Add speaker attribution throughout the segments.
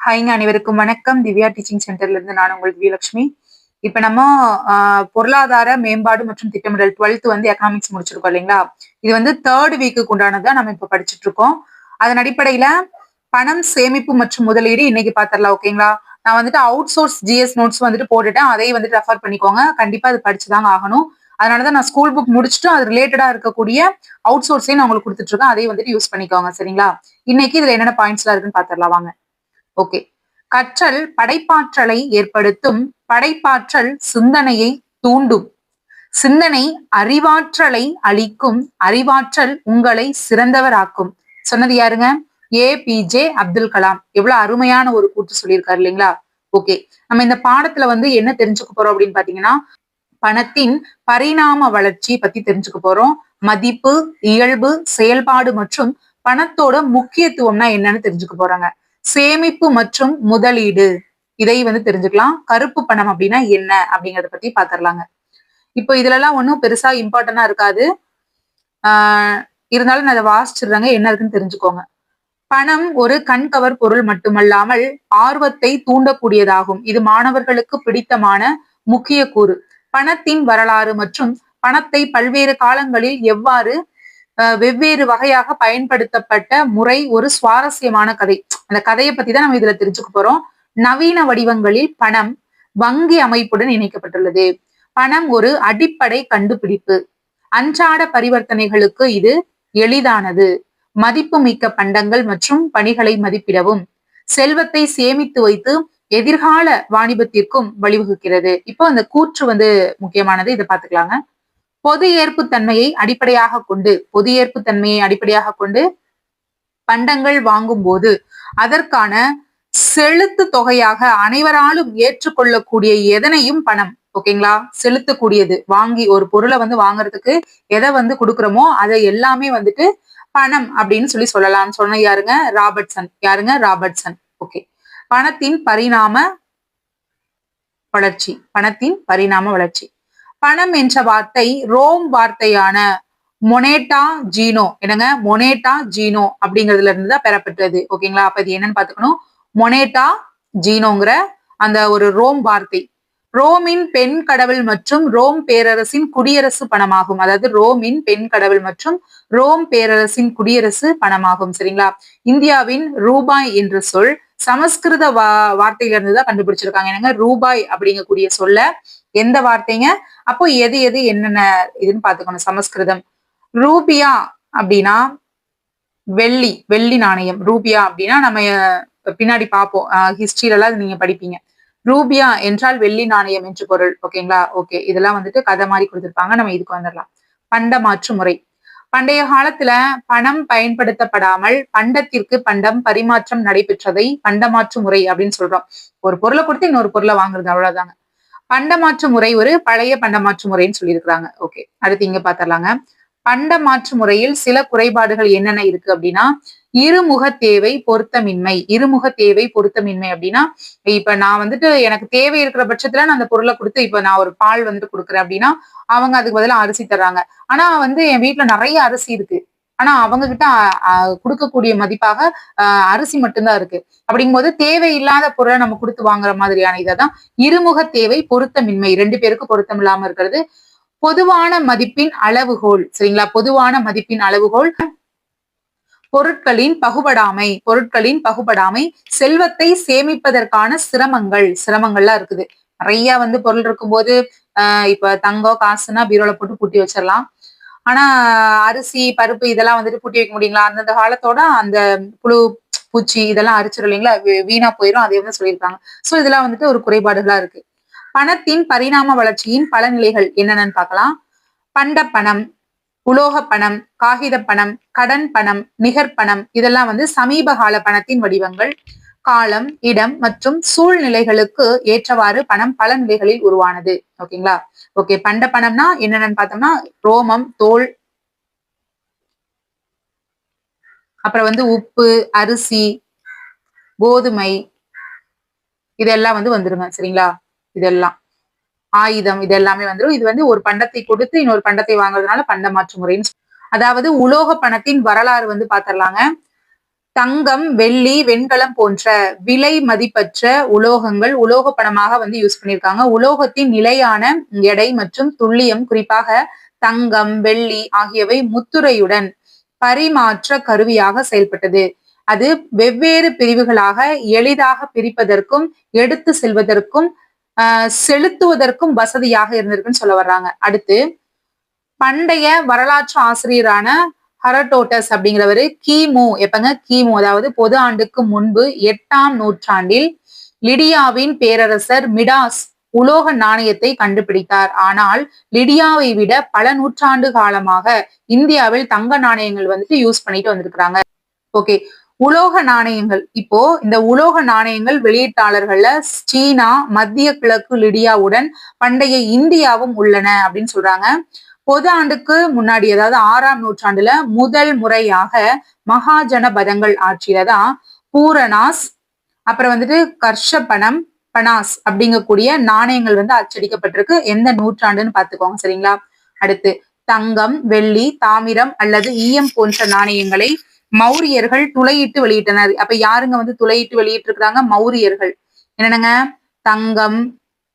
Speaker 1: ஹைங்க அனைவருக்கும் வணக்கம். திவ்யா டீச்சிங் சென்டர்ல இருந்து நான் உங்களுக்கு விலட்சுமி இப்ப நம்ம பொருளாதார மேம்பாடு மற்றும் திட்டமிடல் டுவெல்த் வந்து எக்கனாமிக்ஸ் முடிச்சிருக்கோம் இல்லைங்களா? இது வந்து தேர்ட் வீக்குக்கு உண்டானதான் நம்ம இப்ப படிச்சுட்டு இருக்கோம் அதன் அடிப்படையில பணம் சேமிப்பு மற்றும் முதலீடு இன்னைக்கு பாத்திரலாம் ஓகேங்களா? நான் வந்துட்டு அவுட் சோர்ஸ் ஜிஎஸ் நோட்ஸ் வந்துட்டு போட்டுட்டேன். அதையும் வந்துட்டு ரெஃபர் பண்ணிக்கோங்க. கண்டிப்பா அது படிச்சுதாங்க ஆகணும். அதனாலதான் நான் ஸ்கூல் புக் முடிச்சுட்டு அது ரிலேட்டடா இருக்கக்கூடிய அவுட் சோர்ஸையும் நான் உங்களுக்கு கொடுத்துட்டு இருக்கேன் அதையும் வந்துட்டு யூஸ் பண்ணிக்கோங்க சரிங்களா? இன்னைக்கு இதுல என்னென்ன பாயிண்ட்ஸ்லாம் இருக்குன்னு பாத்திரலாம் வாங்க. ஓகே கற்றல் படைப்பாற்றலை ஏற்படுத்தும் படைப்பாற்றல் சிந்தனையை தூண்டும். சிந்தனை அறிவாற்றலை அளிக்கும் அறிவாற்றல் உங்களை சிறந்தவராக்கும். சொன்னது யாருங்க? A. P. J. Abdul Kalam. எவ்வளவு அருமையான ஒரு கூட்டு சொல்லியிருக்காரு இல்லைங்களா? ஓகே நம்ம இந்த பாடத்துல வந்து என்ன தெரிஞ்சுக்க போறோம் அப்படின்னு பாத்தீங்கன்னா பணத்தின் பரிணாம வளர்ச்சி பத்தி தெரிஞ்சுக்க போறோம். மதிப்பு இயல்பு செயல்பாடு மற்றும் பணத்தோட முக்கியத்துவம்னா என்னன்னு தெரிஞ்சுக்க போறாங்க. சேமிப்பு மற்றும் முதலீடு. இதை வந்து தெரிஞ்சுக்கலாம். கருப்பு பணம் அப்படின்னா என்ன அப்படிங்கறத பத்தி பாத்திரலாங்க. இப்போ இதுல எல்லாம் ஒன்றும் பெருசா இம்பார்ட்டண்டா இருக்காது. ஆஹ் இருந்தாலும் நான் அதை வாசிச்சிடுறாங்க. என்ன இருக்குன்னு தெரிஞ்சுக்கோங்க. பணம் ஒரு கண்கவர் பொருள் மட்டுமல்லாமல் ஆர்வத்தை தூண்டக்கூடியதாகும். இது மாணவர்களுக்கு பிடித்தமான முக்கிய கூறு. பணத்தின் வரலாறு மற்றும் பணத்தை பல்வேறு காலங்களில் எவ்வாறு வெவ்வேறு வகையாக பயன்படுத்தப்பட்ட முறை ஒரு சுவாரஸ்யமான கதை. அந்த கதையை பத்தி தான் நம்ம இதுல தெரிஞ்சுக்க போறோம். நவீன வடிவங்களில் பணம் வங்கி அமைப்புடன் இணைக்கப்பட்டுள்ளது. பணம் ஒரு அடிப்படை கண்டுபிடிப்பு. அன்றாட பரிவர்த்தனைகளுக்கு இது எளிதானது. மதிப்பு மிக்க பண்டங்கள் மற்றும் பணிகளை மதிப்பிடவும். செல்வத்தை சேமித்து வைத்து எதிர்கால வாணிபத்திற்கும் வழிவகுக்கிறது. இப்போ அந்த கூற்று வந்து முக்கியமானது. இதை பாத்துக்கலாங்க பொது ஏற்பு தன்மையை அடிப்படையாக கொண்டு பொது ஏற்பு தன்மையை அடிப்படையாக கொண்டு பண்டங்கள் வாங்கும் போது அதற்கான செலுத்து தொகையாக அனைவராலும் ஏற்றுக்கொள்ளக்கூடிய எதனையும் பணம் ஓகேங்களா? செலுத்தக்கூடியது. வாங்கி ஒரு பொருளை வந்து வாங்குறதுக்கு எதை வந்து கொடுக்குறோமோ அதை எல்லாமே வந்துட்டு பணம் அப்படின்னு சொல்லி சொல்லலாம் சொன்ன யாருங்க? ராபர்ட்சன். யாருங்க? ராபர்ட்சன். ஓகே. பணத்தின் பரிணாம வளர்ச்சி. பணத்தின் பரிணாம வளர்ச்சி. பணம் என்ற வார்த்தை ரோம் வார்த்தையான மொனேட்டா ஜீனோ. என்னங்க? மொனேட்டா ஜீனோ அப்படிங்கிறதுல இருந்து தான் பெறப்பட்டது. ஓகேங்களா? அப்ப இது என்னன்னு பாத்துக்கணும் மொனேட்டா ஜீனோங்கிற அந்த ஒரு ரோம் வார்த்தை. ரோமின் பெண் கடவுள் மற்றும் ரோம் பேரரசின் குடியரசு பணமாகும். அதாவது ரோமின் பெண் கடவுள் மற்றும் ரோம் பேரரசின் குடியரசு பணமாகும். சரிங்களா? இந்தியாவின் ரூபாய் என்ற சொல் சமஸ்கிருத வா வார்த்தையில இருந்து தான் கண்டுபிடிச்சிருக்காங்க. என்னங்க? ரூபாய் அப்படிங்கக்கூடிய சொல்ல எந்த வார்த்தைங்க? அப்போ எது எது என்னென்ன இதுன்னு பாத்துக்கணும் சமஸ்கிருதம். ரூபியா அப்படின்னா வெள்ளி வெள்ளி நாணயம். ரூபியா அப்படின்னா நம்ம பின்னாடி பார்ப்போம். ஹிஸ்டரியிலலாம் நீங்க படிப்பீங்க. ரூபியா என்றால் வெள்ளி நாணயம் என்று பொருள். ஓகேங்களா? ஓகே. இதெல்லாம் வந்துட்டு கதை மாதிரி கொடுத்துருப்பாங்க. நம்ம இதுக்கு வந்துடலாம். பண்ட மாற்று முறை. பண்டைய காலத்துல பணம் பயன்படுத்தப்படாமல் பண்டத்திற்கு பண்டம் பரிமாற்றம் நடைபெற்றதை பண்டமாற்று முறை அப்படின்னு சொல்றோம். ஒரு பொருளை கொடுத்து இன்னொரு பொருளை வாங்குறது அவ்வளவுதாங்க. பண்டமாற்று முறை ஒரு பழைய பண்டமாற்று முறைன்னு சொல்லியிருக்கிறாங்க. ஓகே அடுத்து இங்க பாத்திரலாங்க. பண்ட மாற்று முறையில் சில குறைபாடுகள் என்னென்ன இருக்கு அப்படின்னா இருமுக தேவை பொருத்தமின்மை. இருமுக தேவை பொருத்தமின்மை அப்படின்னா இப்ப நான் வந்துட்டு எனக்கு தேவை இருக்கிற பட்சத்துல நான் அந்த பொருளை கொடுத்து இப்ப நான் ஒரு பால் வந்துட்டு கொடுக்குறேன் அப்படின்னா அவங்க அதுக்கு பதிலாக அரிசி தர்றாங்க. ஆனா வந்து என் வீட்டுல நிறைய அரிசி இருக்கு. ஆனா அவங்க கிட்ட கொடுக்கக்கூடிய மதிப்பாக அரிசி மட்டும்தான் இருக்கு. அப்படிங்கும்போது தேவையில்லாத பொருளை நம்ம கொடுத்து வாங்குற மாதிரியான இதான் இருமுக தேவை பொருத்தமின்மை. ரெண்டு பேருக்கு பொருத்தம் இல்லாம இருக்கிறது. பொதுவான மதிப்பின் அளவுகோல் சரிங்களா? பொதுவான மதிப்பின் அளவுகோல் பொருட்களின் பகுபடாமை பொருட்களின் பகுபடாமை செல்வத்தை சேமிப்பதற்கான சிரமங்கள் சிரமங்கள்லாம் இருக்குது. நிறைய வந்து பொருள் இருக்கும்போது ஆஹ் இப்ப தங்கம் காசுனா பீரோல போட்டு பூட்டி வச்சிடலாம் ஆனா அரிசி பருப்பு இதெல்லாம் வந்துட்டு பூட்டி வைக்க முடியுங்களா? அந்தந்த காலத்தோட அந்த புழு பூச்சி இதெல்லாம் அரிச்சிடும் இல்லைங்களா? வீணா போயிடும் அதே வந்து சொல்லியிருக்காங்க. சோ இதெல்லாம் வந்துட்டு ஒரு குறைபாடுகளா இருக்கு. பணத்தின் பரிணாம வளர்ச்சியின் பல நிலைகள் என்னென்னு பார்க்கலாம். பண்ட பணம் உலோக பணம் காகித பணம் கடன் பணம் நிகர்பணம் இதெல்லாம் வந்து சமீப கால பணத்தின் வடிவங்கள். காலம் இடம் மற்றும் சூழ்நிலைகளுக்கு ஏற்றவாறு பணம் பல நிலைகளில் உருவானது. ஓகேங்களா? ஓகே பண்ட பணம்னா என்னென்னு பார்த்தோம்னா ரோமம் தோல் அப்புறம் வந்து உப்பு அரிசி கோதுமை இதெல்லாம் வந்து வந்துருங்க சரிங்களா? இதெல்லாம். ஆயுதம் இது எல்லாமே வந்துடும் இது வந்து ஒரு பண்டத்தை கொடுத்து இன்னொரு பண்டத்தை வாங்குறதுனால பண்ட மாற்று முறைன்னு அதாவது உலோக பணத்தின் வரலாறு வந்து பாத்திரலாங்க. தங்கம் வெள்ளி வெண்கலம் போன்ற விலை மதிப்பற்ற உலோகங்கள் உலோக பணமாக வந்து யூஸ் பண்ணியிருக்காங்க. உலோகத்தின் நிலையான எடை மற்றும் துல்லியம் குறிப்பாக தங்கம் வெள்ளி ஆகியவை முத்துரையுடன் பரிமாற்ற கருவியாக செயல்பட்டது. அது வெவ்வேறு பிரிவுகளாக எளிதாக பிரிப்பதற்கும் எடுத்து செல்வதற்கும் செலுத்துவதற்கும் வசதியாக இருந்திருக்குன்னு சொல்ல வர்றாங்க. அடுத்து பண்டைய வரலாற்று ஆசிரியரான ஹரடோட்டஸ் அப்படிங்கிறவரு கிமு. எப்பங்க? கிமு. அதாவது பொது ஆண்டுக்கு முன்பு எட்டாம் நூற்றாண்டில் லிடியாவின் பேரரசர் மிடாஸ் உலோக நாணயத்தை கண்டுபிடித்தார். ஆனால் லிடியாவை விட பல நூற்றாண்டு காலமாக இந்தியாவில் தங்க நாணயங்கள் வந்துட்டு யூஸ் பண்ணிட்டு வந்திருக்கிறாங்க. ஓகே உலோக நாணயங்கள். இப்போ இந்த உலோக நாணயங்கள் வெளியீட்டாளர்கள்ல சீனா மத்திய கிழக்கு லிடியாவுடன் பண்டைய இந்தியாவும் உள்ளன அப்படின்னு சொல்றாங்க. பொது ஆண்டுக்கு முன்னாடி அதாவது ஆறாம் நூற்றாண்டுல முதல் முறையாக மகாஜன பதங்கள் ஆட்சியில தான் பூரணாஸ் அப்புறம் வந்துட்டு கர்ஷபணம் பனாஸ் அப்படிங்கக்கூடிய நாணயங்கள் வந்து அச்சடிக்கப்பட்டிருக்கு. எந்த நூற்றாண்டுன்னு பாத்துக்கோங்க சரிங்களா? அடுத்து தங்கம் வெள்ளி தாமிரம் அல்லது ஈயம் போன்ற நாணயங்களை மௌரியர்கள் துளையிட்டு வெளியிட்டனர். அப்ப யாருங்க வந்து துளையிட்டு வெளியிட்டு இருக்கிறாங்க மௌரியர்கள். என்னென்னங்க? தங்கம்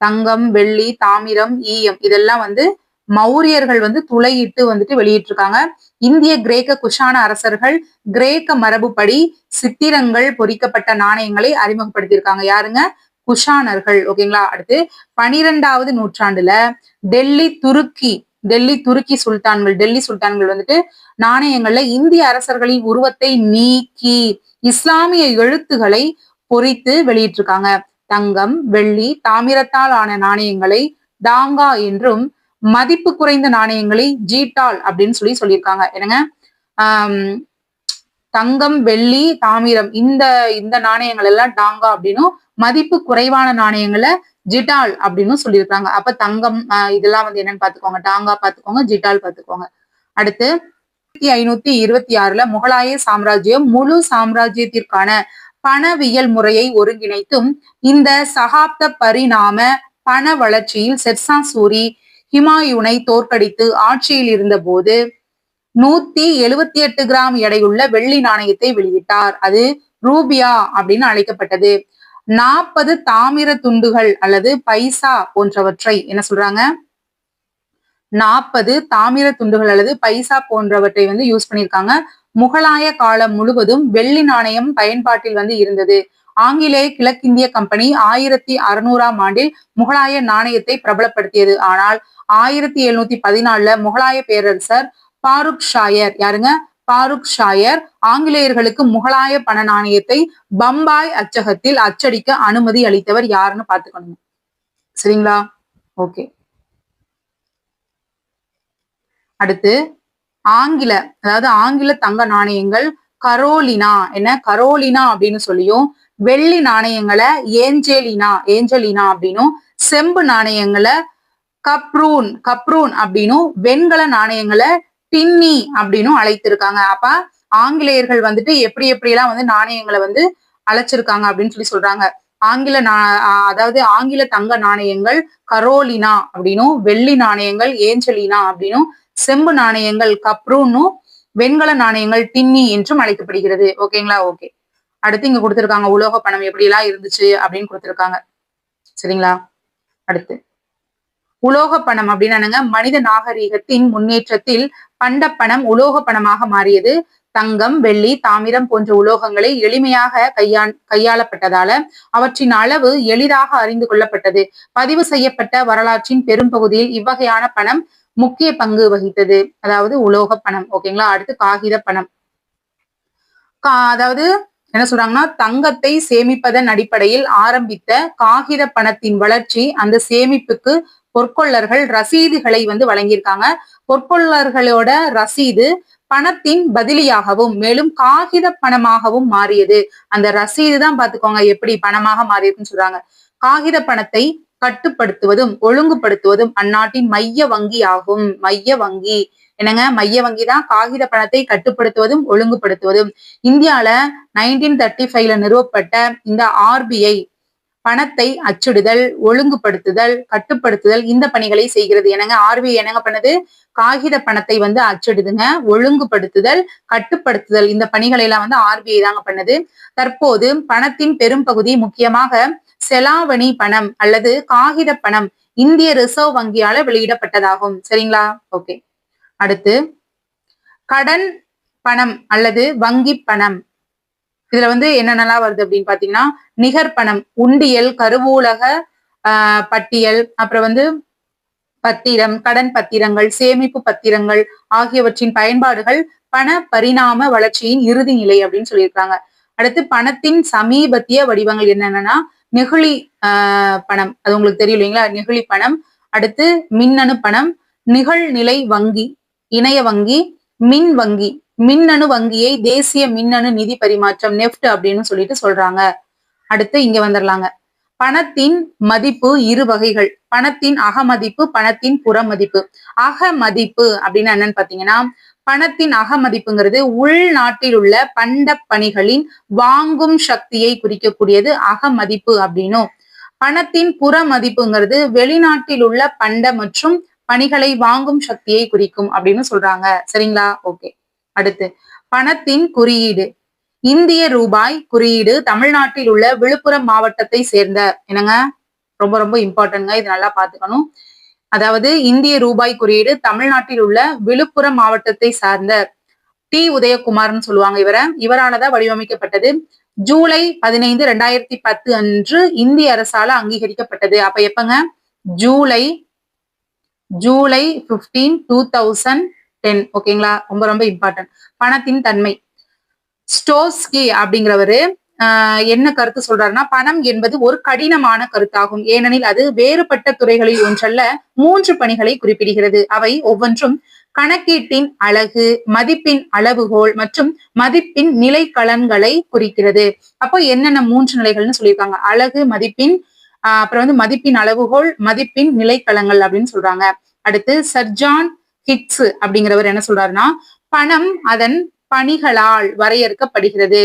Speaker 1: தங்கம் வெள்ளி தாமிரம் ஈயம் இதெல்லாம் வந்து மௌரியர்கள் வந்து துளையிட்டு வந்துட்டு வெளியிட்டிருக்காங்க. இந்திய கிரேக்க குஷான அரசர்கள் கிரேக்க மரபுப்படி சித்திரங்கள் பொறிக்கப்பட்ட நாணயங்களை அறிமுகப்படுத்தியிருக்காங்க. யாருங்க? குஷானர்கள். ஓகேங்களா அடுத்து பனிரெண்டாவது நூற்றாண்டுல டெல்லி துருக்கி டெல்லி துருக்கி சுல்தான்கள் டெல்லி சுல்தான்கள் வந்துட்டு நாணயங்கள்ல இந்திய அரசர்களின் உருவத்தை நீக்கி இஸ்லாமிய எழுத்துகளை பொறித்து வெளியிட்டிருக்காங்க. தங்கம் வெள்ளி தாமிரத்தால் ஆன நாணயங்களை டாங்கா என்றும் மதிப்பு குறைந்த நாணயங்களை ஜீட்டால் அப்படின்னு சொல்லி சொல்லியிருக்காங்க. என்னங்க? தங்கம் வெள்ளி தாமிரம் இந்த இந்த நாணயங்கள் எல்லாம் டாங்கா அப்படின்னும் மதிப்பு குறைவான நாணயங்களை ஜிட்டால் அப்படின்னு சொல்லியிருக்காங்க. அப்ப தங்கம் இதெல்லாம் வந்து என்னன்னு பாத்துக்கோங்க டாங்கா பாத்துக்கோங்க ஜிட்டால் பாத்துக்கோங்க அடுத்து ஐநூத்தி இருபத்தி ஆறுல முகலாய சாம்ராஜ்யம் முழு சாம்ராஜ்யத்திற்கான பணவியல் முறையை ஒருங்கிணைத்தும் இந்த சகாப்த பரிணாம பண வளர்ச்சியில் செர்சா சூரி ஹிமாயுனை தோற்கடித்து ஆட்சியில் இருந்த போது நூத்தி எழுவத்தி எட்டு கிராம் எடையுள்ள வெள்ளி நாணயத்தை வெளியிட்டார். அது ரூபியா அப்படின்னு அழைக்கப்பட்டது. நாற்பது தாமிர துண்டுகள் அல்லது பைசா போன்றவற்றை என்ன சொல்றாங்க? நாற்பது தாமிர துண்டுகள் அல்லது பைசா போன்றவற்றை வந்து யூஸ் பண்ணியிருக்காங்க. முகலாய காலம் முழுவதும் வெள்ளி நாணயம் பயன்பாட்டில் வந்து இருந்தது. ஆங்கிலேய கிழக்கிந்திய கம்பெனி ஆயிரத்தி அறுநூறாம் ஆண்டில் முகலாய நாணயத்தை பிரபலப்படுத்தியது. ஆனால் ஆயிரத்தி எழுநூத்தி பதினாலுல முகலாய பேரரசர் பாருக் ஷாயர். யாருங்க? பாருக் ஷாயர். ஆங்கிலேயர்களுக்கு முகலாய பண நாணயத்தை பம்பாய் அச்சகத்தில் அச்சடிக்க அனுமதி அளித்தவர் யாருன்னு பாத்துக்கணும் சரிங்களா? ஓகே. அடுத்து ஆங்கில அதாவது ஆங்கில தங்க நாணயங்கள் கரோலினா. என்ன? கரோலினா அப்படின்னு சொல்லியும் வெள்ளி நாணயங்களை ஏஞ்சலினா ஏஞ்சலினா அப்படின்னும் செம்பு நாணயங்களை கப்ரூன் கப்ரூன் அப்படின்னும் வெண்கல நாணயங்களை டின்னி அப்படின்னும் அழைத்திருக்காங்க. அப்ப ஆங்கிலேயர்கள் வந்துட்டு எப்படி எப்படி எல்லாம் வந்து நாணயங்களை வந்து அழைச்சிருக்காங்க அப்படின்னு சொல்லி சொல்றாங்க. ஆங்கில நா அதாவது ஆங்கில தங்க நாணயங்கள் கரோலினா அப்படின்னும் வெள்ளி நாணயங்கள் ஏஞ்சலினா அப்படின்னும் செம்பு நாணயங்கள் கப்ரூன்னும் வெண்கல நாணயங்கள் டின்னி என்றும் அழைக்கப்படுகிறது. ஓகேங்களா? ஓகே. அடுத்து இங்க கொடுத்துருக்காங்க உலோக பணம் எப்படி எல்லாம் இருந்துச்சு அப்படின்னு கொடுத்துருக்காங்க. சரிங்களா? அடுத்து. உலோக பணம் அப்படின்னு மனித நாகரீகத்தின் முன்னேற்றத்தில் பண்ட பணம் உலோக பணமாக மாறியது. தங்கம் வெள்ளி தாமிரம் போன்ற உலோகங்களை எளிமையாக கையா கையாளப்பட்டதால அவற்றின் அளவு எளிதாக அறிந்து கொள்ளப்பட்டது. பதிவு செய்யப்பட்ட வரலாற்றின் பெரும்பகுதியில் இவ்வகையான பணம் முக்கிய பங்கு வகித்தது. அதாவது உலோக பணம். ஓகேங்களா அடுத்து காகித பணம். அதாவது என்ன சொல்றாங்கன்னா தங்கத்தை சேமிப்பதன் அடிப்படையில் ஆரம்பித்த காகித பணத்தின் வளர்ச்சி அந்த சேமிப்புக்கு பொற்கொள்ளர்கள் ரசீதுகளை வந்து வழங்கியிருக்காங்க. பொற்கொள்ளர்களோட ரசீது பணத்தின் பதிலியாகவும் மேலும் காகித பணமாகவும் மாறியது. அந்த ரசீது தான் பாத்துக்கோங்க எப்படி பணமாக மாறியிருக்குன்னு சொல்றாங்க. காகித பணத்தை கட்டுப்படுத்துவதும் ஒழுங்குபடுத்துவதும் அந்நாட்டின் மைய வங்கி ஆகும் மைய வங்கி. என்னங்க? மைய வங்கி தான் காகித பணத்தை கட்டுப்படுத்துவதும் ஒழுங்குபடுத்துவதும். இந்தியால நைன்டீன் தேர்ட்டி ஃபைவ்ல நிறுவப்பட்ட இந்த ஆர்பிஐ பணத்தை அச்சிடுதல் ஒழுங்குபடுத்துதல் கட்டுப்படுத்துதல் இந்த பணிகளை செய்கிறது. எனங்க ஆர்பிஐ என்னங்க பண்ணுது? காகித பணத்தை வந்து அச்சிடுதுங்க. ஒழுங்குபடுத்துதல் கட்டுப்படுத்துதல் இந்த பணிகளை எல்லாம் வந்து ஆர்பிஐ தாங்க பண்ணுது. தற்போது பணத்தின் பெரும் பகுதி முக்கியமாக செலாவணி பணம் அல்லது காகித பணம் இந்திய ரிசர்வ் வங்கியால வெளியிடப்பட்டதாகும். சரிங்களா? ஓகே. அடுத்து கடன் பணம் அல்லது வங்கி பணம். இதுல வந்து என்னென்னலாம் வருது அப்படின்னு பாத்தீங்கன்னா நிகர் பணம் உண்டியல் கருவூலக ஆஹ் பட்டியல் அப்புறம் வந்து பத்திரம் கடன் பத்திரங்கள் சேமிப்பு பத்திரங்கள் ஆகியவற்றின் பயன்பாடுகள் பண பரிணாம வளர்ச்சியின் இறுதி நிலை அப்படின்னு சொல்லியிருக்காங்க. அடுத்து பணத்தின் சமீபத்திய வடிவங்கள் என்னென்னா நெகிழி ஆஹ் பணம். அது உங்களுக்கு தெரியும் இல்லைங்களா? நெகிழி பணம். அடுத்து மின்னணு பணம் நிகழ்நிலை வங்கி இணைய வங்கி மின் வங்கி. மின்னணு வங்கியை தேசிய மின்னணு நிதி பரிமாற்றம் நெஃப்ட் அப்படின்னு சொல்லிட்டு சொல்றாங்க. அடுத்து இங்க வந்துடலாங்க பணத்தின் மதிப்பு இரு வகைகள். பணத்தின் அகமதிப்பு பணத்தின் புறமதிப்பு. அகமதிப்பு அப்படின்னு என்னன்னு பாத்தீங்கன்னா பணத்தின் அகமதிப்புங்கிறது உள்நாட்டில் உள்ள பண்ட பணிகளின் வாங்கும் சக்தியை குறிக்கக்கூடியது அகமதிப்பு அப்படின்னும் பணத்தின் புற மதிப்புங்கிறது வெளிநாட்டில் உள்ள பண்ட மற்றும் பணிகளை வாங்கும் சக்தியை குறிக்கும் அப்படின்னு சொல்றாங்க. சரிங்களா? ஓகே. அடுத்து பணத்தின் குறியீடு. இந்திய ரூபாய் குறியீடு தமிழ்நாட்டில் உள்ள விழுப்புரம் மாவட்டத்தை சேர்ந்த என்னங்க? ரொம்ப ரொம்ப இம்பார்ட்டன்ங்க இது நல்லா பாத்துக்கணும் அதாவது இந்திய ரூபாய் குறியீடு தமிழ்நாட்டில் உள்ள விழுப்புரம் மாவட்டத்தை சார்ந்த டி. உதயகுமார்னு சொல்லுவாங்க இவரை. இவராலதான் வடிவமைக்கப்பட்டது. ஜூலை பதினைந்து ரெண்டாயிரத்தி பத்து அன்று இந்திய அரசால அங்கீகரிக்கப்பட்டது. அப்ப எப்பங்க? July July fifteen two thousand ten ஓகேங்களா ரொம்ப ரொம்ப இம்பார்ட்டன்ட் பணத்தின் தன்மை. ஸ்டோஸ்கி அப்படிங்கிறவரு என்ன கருத்து சொல்றாருன்னா பணம் என்பது ஒரு கடினமான கருத்தாகும். ஏனெனில் அது வேறுபட்ட துறைகளில் ஒன்றல்ல மூன்று பணிகளை குறிப்பிடுகிறது. அவை ஒவ்வொன்றும் கணக்கீட்டின் அழகு மதிப்பின் அளவுகோல் மற்றும் மதிப்பின் நிலை கலன்களை குறிக்கிறது. அப்போ என்னென்ன மூன்று நிலைகள்னு சொல்லியிருக்காங்க? அழகு மதிப்பின் ஆஹ் அப்புறம் வந்து மதிப்பின் அளவுகோல் மதிப்பின் நிலைக்களங்கள் அப்படின்னு சொல்றாங்க. அடுத்து சர்ஜான் ஹிட்ஸ் அப்படிங்கிறவர் என்ன சொல்றாருன்னா பணம் அதன் பணிகளால் வரையறுக்கப்படுகிறது.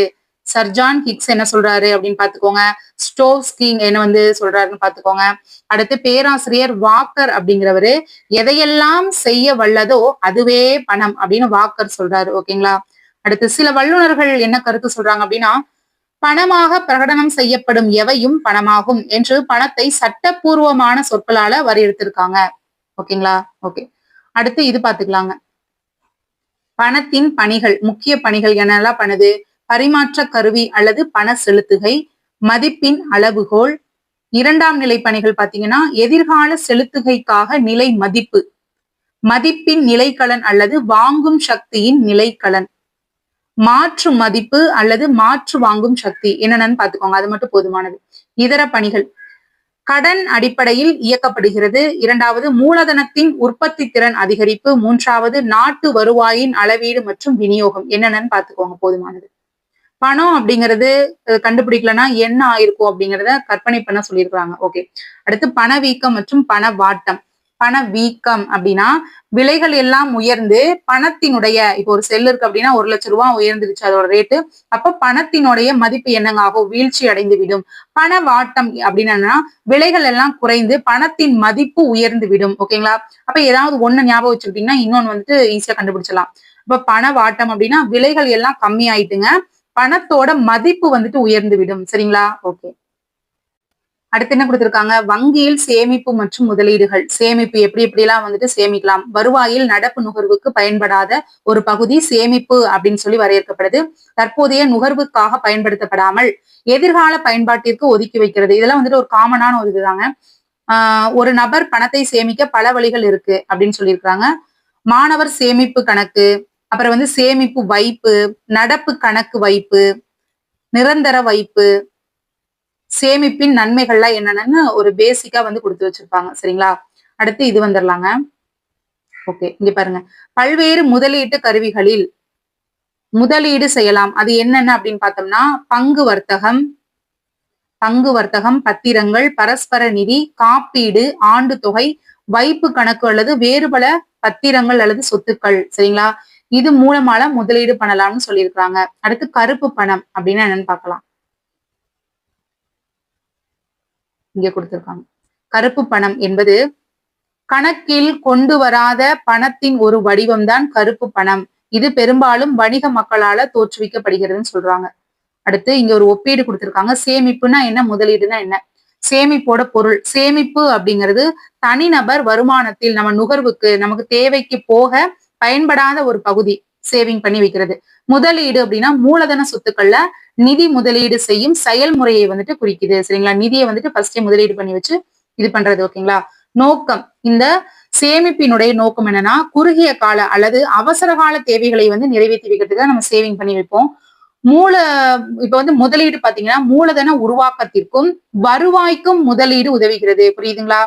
Speaker 1: சர்ஜான் ஹிக்ஸ் என்ன சொல்றாரு அப்படின்னு பாத்துக்கோங்க ஸ்டோவ்ஸ்கிங் என்ன வந்து சொல்றாருன்னு பாத்துக்கோங்க அடுத்து பேராசிரியர் வாக்கர் அப்படிங்கிறவரு எதையெல்லாம் செய்ய வல்லதோ அதுவே பணம் அப்படின்னு வாக்கர் சொல்றாரு ஓகேங்களா அடுத்து சில வல்லுநர்கள் என்ன கருத்து சொல்றாங்க அப்படின்னா பணமாக பிரகடனம் செய்யப்படும் எவையும் பணமாகும் என்று பணத்தை சட்டப்பூர்வமான சொற்களால வரையறுத்திருக்காங்க. ஓகேங்களா ஓகே அடுத்து இது பாத்துக்கலாங்க பணத்தின் பணிகள் முக்கிய பணிகள் என்னெல்லாம் பண்ணுது? பரிமாற்ற கருவி அல்லது பண செலுத்துகை மதிப்பின் அளவுகோல் இரண்டாம் நிலை பணிகள் பாத்தீங்கன்னா எதிர்கால செலுத்துகைக்காக நிலை மதிப்பு மதிப்பின் நிலைக்கலன் அல்லது வாங்கும் சக்தியின் நிலைக்கலன் மாற்று மதிப்பு அல்லது மாற்று வாங்கும் சக்தி என்னென்னு பாத்துக்கோங்க அது மட்டும் போதுமானது. இதர பணிகள் கடன் அடிப்படையில் இயக்கப்படுகிறது. இரண்டாவது மூலதனத்தின் உற்பத்தி திறன் அதிகரிப்பு. மூன்றாவது நாட்டு வருவாயின் அளவீடு மற்றும் விநியோகம். என்னென்னு பார்த்துக்கோங்க போதுமானது. பணம் அப்படிங்கிறது கண்டுபிடிக்கலன்னா என்ன ஆயிருக்கும் அப்படிங்கிறத கற்பனை பண்ண சொல்லியிருக்காங்க ஓகே. அடுத்து பணவீக்கம் மற்றும் பண வாட்டம் பண வீக்கம் அப்படின்னா விலைகள் எல்லாம் உயர்ந்து பணத்தினுடைய இப்போ ஒரு செல் இருக்கு அப்படின்னா ஒரு லட்சம் ரூபாய் உயர்ந்துருச்சு அதோட ரேட்டு அப்ப பணத்தினுடைய மதிப்பு என்னங்க ஆகும் வீழ்ச்சி அடைந்து விடும் பண வாட்டம் அப்படின்னா விலைகள் எல்லாம் குறைந்து பணத்தின் மதிப்பு உயர்ந்து விடும் ஓகேங்களா அப்ப ஏதாவது ஒண்ணு ஞாபகம் வச்சுக்கிட்டீங்கன்னா இன்னொன்னு வந்துட்டு ஈஸியா கண்டுபிடிச்சலாம் இப்ப பண வாட்டம் அப்படின்னா விலைகள் எல்லாம் கம்மி ஆயிட்டுங்க பணத்தோட மதிப்பு வந்துட்டு உயர்ந்து விடும் சரிங்களா? ஓகே அடுத்து என்ன கொடுத்திருக்காங்க? வங்கியில் சேமிப்பு மற்றும் முதலீடுகள். சேமிப்பு எப்படி எப்படி எல்லாம் வந்துட்டு சேமிக்கலாம்? வருவாயில் நடப்பு நுகர்வுக்கு பயன்படாத ஒரு பகுதி சேமிப்பு அப்படின்னு சொல்லி வரையறுக்கப்படுது. தற்போதைய நுகர்வுக்காக பயன்படுத்தப்படாமல் எதிர்கால பயன்பாட்டிற்கு ஒதுக்கி வைக்கிறது. இதெல்லாம் வந்துட்டு ஒரு காமனான ஒரு இதுதாங்க. ஆஹ் ஒரு நபர் பணத்தை சேமிக்க பல வழிகள் இருக்கு அப்படின்னு சொல்லியிருக்காங்க மாணவர் சேமிப்பு கணக்கு அப்புறம் வந்து சேமிப்பு வைப்பு நடப்பு கணக்கு வைப்பு நிரந்தர வைப்பு சேமிப்பின் நன்மைகள்லாம் என்னென்னு ஒரு பேசிக்கா வந்து கொடுத்து வச்சிருப்பாங்க. சரிங்களா? அடுத்து இது வந்துடலாங்க. ஓகே இங்க பாருங்க. பல்வேறு முதலீட்டு கருவிகளில் முதலீடு செய்யலாம். அது என்னென்ன அப்படின்னு பார்த்தோம்னா பங்கு வர்த்தகம் பங்கு வர்த்தகம் பத்திரங்கள் பரஸ்பர நிதி காப்பீடு ஆண்டு தொகை வைப்பு கணக்கு அல்லது வேறு பல பத்திரங்கள் அல்லது சொத்துக்கள். சரிங்களா? இது மூலமால முதலீடு பண்ணலாம்னு சொல்லியிருக்காங்க அடுத்து கருப்பு பணம் அப்படின்னு என்னன்னு பார்க்கலாம். இங்க கொடுத்திருக்காங்க. கருப்பு பணம் என்பது கணக்கில் கொண்டு வராத பணத்தின் ஒரு வடிவம்தான் கருப்பு பணம். இது பெரும்பாலும் வணிக மக்களால தோற்றுவிக்கப்படுகிறதுன்னு சொல்றாங்க. அடுத்து இங்க ஒரு ஒப்பீடு கொடுத்திருக்காங்க. சேமிப்புனா என்ன? முதலீடுனா என்ன? சேமிப்போட பொருள். சேமிப்பு அப்படிங்கிறது தனிநபர் வருமானத்தில் நம்ம நுகர்வுக்கு நமக்கு தேவைக்கு போக பயன்படாத ஒரு பகுதி. சேவிங் பண்ணி வைக்கிறது. முதலீடு அப்படின்னா மூலதன சொத்துக்கள்ல நிதி முதலீடு செய்யும் செயல்முறையை வந்துட்டு குறிக்குது. சரிங்களா? நிதியை வந்துட்டு ஃபர்ஸ்டே முதலீடு பண்ணி வச்சு இது பண்றது ஓகேங்களா? நோக்கம். இந்த சேமிப்பினுடைய நோக்கம் என்னன்னா குறுகிய கால அல்லது அவசர கால தேவைகளை வந்து நிறைவேற்றி வைக்கிறதுக்கு நம்ம சேவிங் பண்ணி வைப்போம். மூல இப்ப வந்து முதலீடு பாத்தீங்கன்னா மூலதன உருவாக்கத்திற்கும் வருவாய்க்கும் முதலீடு உதவுகிறது. புரியுதுங்களா?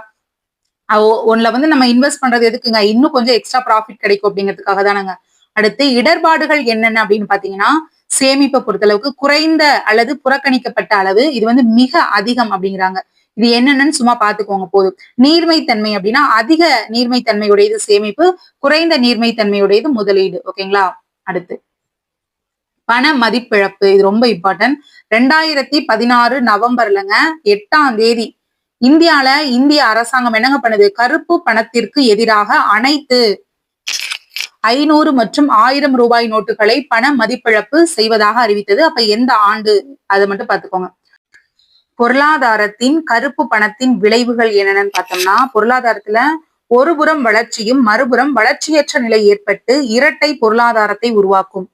Speaker 1: ஒன்ல வந்து நம்ம இன்வெஸ்ட் பண்றது எதுக்குங்க? இன்னும் கொஞ்சம் எக்ஸ்ட்ரா ப்ராஃபிட் கிடைக்கும் அப்படிங்கிறதுக்காக தானங்க அடுத்து இடர்பாடுகள் என்னென்ன அப்படின்னு பாத்தீங்கன்னா சேமிப்பை பொறுத்தளவுக்கு குறைந்த அல்லது புறக்கணிக்கப்பட்ட அளவு இது வந்து மிக அதிகம் அப்படிங்கிறாங்க. இது என்னென்னு சும்மா பாத்துக்கோங்க போதும். நீர்மைத்தன்மை அப்படின்னா அதிக நீர்மைத்தன்மையுடையது சேமிப்பு குறைந்த நீர்மைத்தன்மையுடையது முதலீடு. ஓகேங்களா? அடுத்து. பண மதிப்பிழப்பு இது ரொம்ப இம்பார்ட்டன்ட் ரெண்டாயிரத்தி பதினாறு நவம்பர்லங்க எட்டாம் தேதி இந்தியால இந்திய அரசாங்கம் என்னங்க பண்ணுது? கருப்பு பணத்திற்கு எதிராக அனைத்து ஐநூறு மற்றும் ஆயிரம் ரூபாய் நோட்டுகளை பண மதிப்பிழப்பு செய்வதாக அறிவித்தது. அப்ப எந்த ஆண்டு? அதை மட்டும் பாத்துக்கோங்க பொருளாதாரத்தின் கருப்பு பணத்தின் விளைவுகள் என்னென்னு பார்த்தோம்னா பொருளாதாரத்துல ஒரு புறம் வளர்ச்சியும் மறுபுறம் வளர்ச்சியற்ற நிலை ஏற்பட்டு இரட்டை பொருளாதாரத்தை உருவாக்கும்.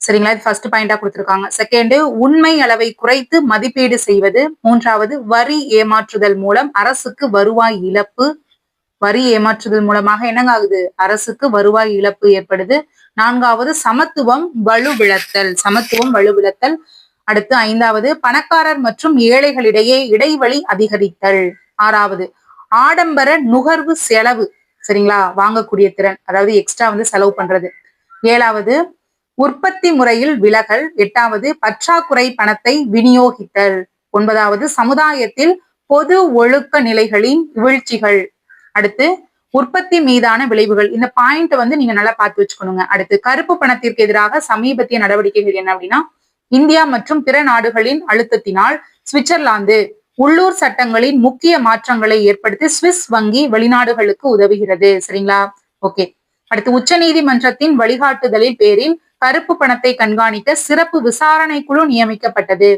Speaker 1: சரிங்களா? இது ஃபர்ஸ்ட் பாயிண்டா கொடுத்துருக்காங்க. செகண்ட் உண்மை அளவை குறைத்து மதிப்பீடு செய்வது. மூன்றாவது வரி ஏமாற்றுதல் மூலம் அரசுக்கு வருவாய் இழப்பு. வரி ஏமாற்றுதல் மூலமாக என்னங்க ஆகுது அரசுக்கு வருவாய் இழப்பு ஏற்படுது. நான்காவது சமத்துவம் வலுவிழத்தல். சமத்துவம் வலுவிழத்தல். அடுத்து ஐந்தாவது பணக்காரர் மற்றும் ஏழைகளிடையே இடைவெளி அதிகரித்தல். ஆறாவது ஆடம்பர நுகர்வு செலவு. சரிங்களா? வாங்கக்கூடிய திறன். அதாவது எக்ஸ்ட்ரா வந்து செலவு பண்றது. ஏழாவது உற்பத்தி முறையில் விலகல். எட்டாவது பற்றாக்குறை பணத்தை விநியோகித்தல். ஒன்பதாவது சமுதாயத்தில் பொது ஒழுக்க நிலைகளின் வீழ்ச்சிகள். அடுத்து உற்பத்தி மீதான விளைவுகள். இந்த பாயிண்ட் வந்து நீங்க நல்லா பார்த்து வச்சுக்கணுங்க. அடுத்து கருப்பு பணத்திற்கு எதிராக சமீபத்திய நடவடிக்கைகள் என்ன அப்படின்னா இந்தியா மற்றும் பிற நாடுகளின் அழுத்தத்தினால் சுவிட்சர்லாந்து உள்ளூர் சட்டங்களின் முக்கிய மாற்றங்களை ஏற்படுத்தி சுவிஸ் வங்கி வெளிநாடுகளுக்கு உதவுகிறது. சரிங்களா? ஓகே அடுத்து உச்ச நீதிமன்றத்தின் வழிகாட்டுதலின் பேரில் கருப்பு பணத்தை கண்காணிக்க சிறப்பு விசாரணை குழு நியமிக்கப்பட்டது.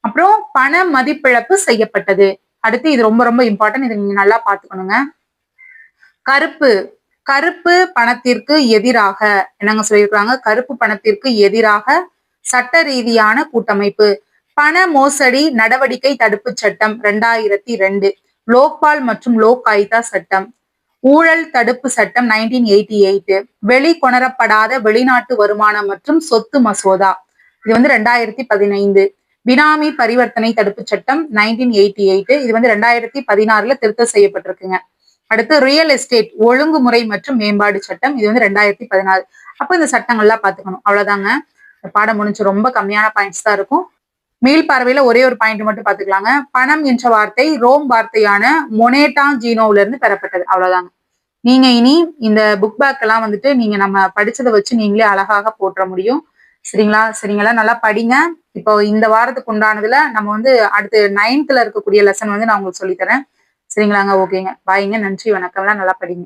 Speaker 1: அப்புறம் பண மதிப்பிழப்பு செய்யப்பட்டது. அடுத்து இது ரொம்ப ரொம்ப இம்பார்ட்டன்ட் இதை நீங்க நல்லா பாத்துக்கணுங்க கருப்பு. கருப்பு பணத்திற்கு எதிராக என்னங்க சொல்லியிருக்காங்க கருப்பு பணத்திற்கு எதிராக சட்ட ரீதியான கூட்டமைப்பு. பண மோசடி நடவடிக்கை தடுப்பு சட்டம் ரெண்டாயிரத்தி ரெண்டு. லோக்பால் மற்றும் லோக் ஆயுதா சட்டம். ஊழல் தடுப்பு சட்டம் நைன்டீன் எயிட்டி எயிட் வெளிக்கொணரப்படாத வெளிநாட்டு வருமானம் மற்றும் சொத்து மசோதா. இது வந்து ரெண்டாயிரத்தி பதினைந்து. பினாமி பரிவர்த்தனை தடுப்பு சட்டம் நைன்டீன் எயிட்டி எயிட் இது வந்து ரெண்டாயிரத்தி பதினாறுல திருத்தம் செய்யப்பட்டிருக்குங்க. அடுத்து ரியல் எஸ்டேட் ஒழுங்குமுறை மற்றும் மேம்பாடு சட்டம் இது வந்து ரெண்டாயிரத்தி பதினாறு. அப்ப இந்த சட்டங்கள்லாம் பாத்துக்கணும் அவ்வளவுதாங்க. இந்த பாடம் முடிஞ்சு ரொம்ப கம்மியான பாயிண்ட்ஸ் தான் இருக்கும். மீள் பார்வையில ஒரே ஒரு பாயிண்ட் மட்டும் பாத்துக்கலாங்க பணம் என்ற வார்த்தை ரோம் வார்த்தையான மொனேட்டா ஜீனோவில இருந்து பெறப்பட்டது. அவ்வளவுதாங்க. நீங்க இனி இந்த புக் பேக் எல்லாம் வந்துட்டு நீங்க நம்ம படிச்சதை வச்சு நீங்களே அழகாக போட்டுற முடியும். சரிங்களா? சரிங்களா? நல்லா படிங்க. இப்போ இந்த வாரத்துக்கு உண்டானதுல நம்ம வந்து அடுத்து நைன்த்ல இருக்கக்கூடிய லெசன் வந்து நான் உங்களுக்கு சொல்லித்தரேன். சரிங்களாங்க? ஓகேங்க. பாய்ங்க. நன்றி. வணக்கம்லாம் நல்லா படிங்க.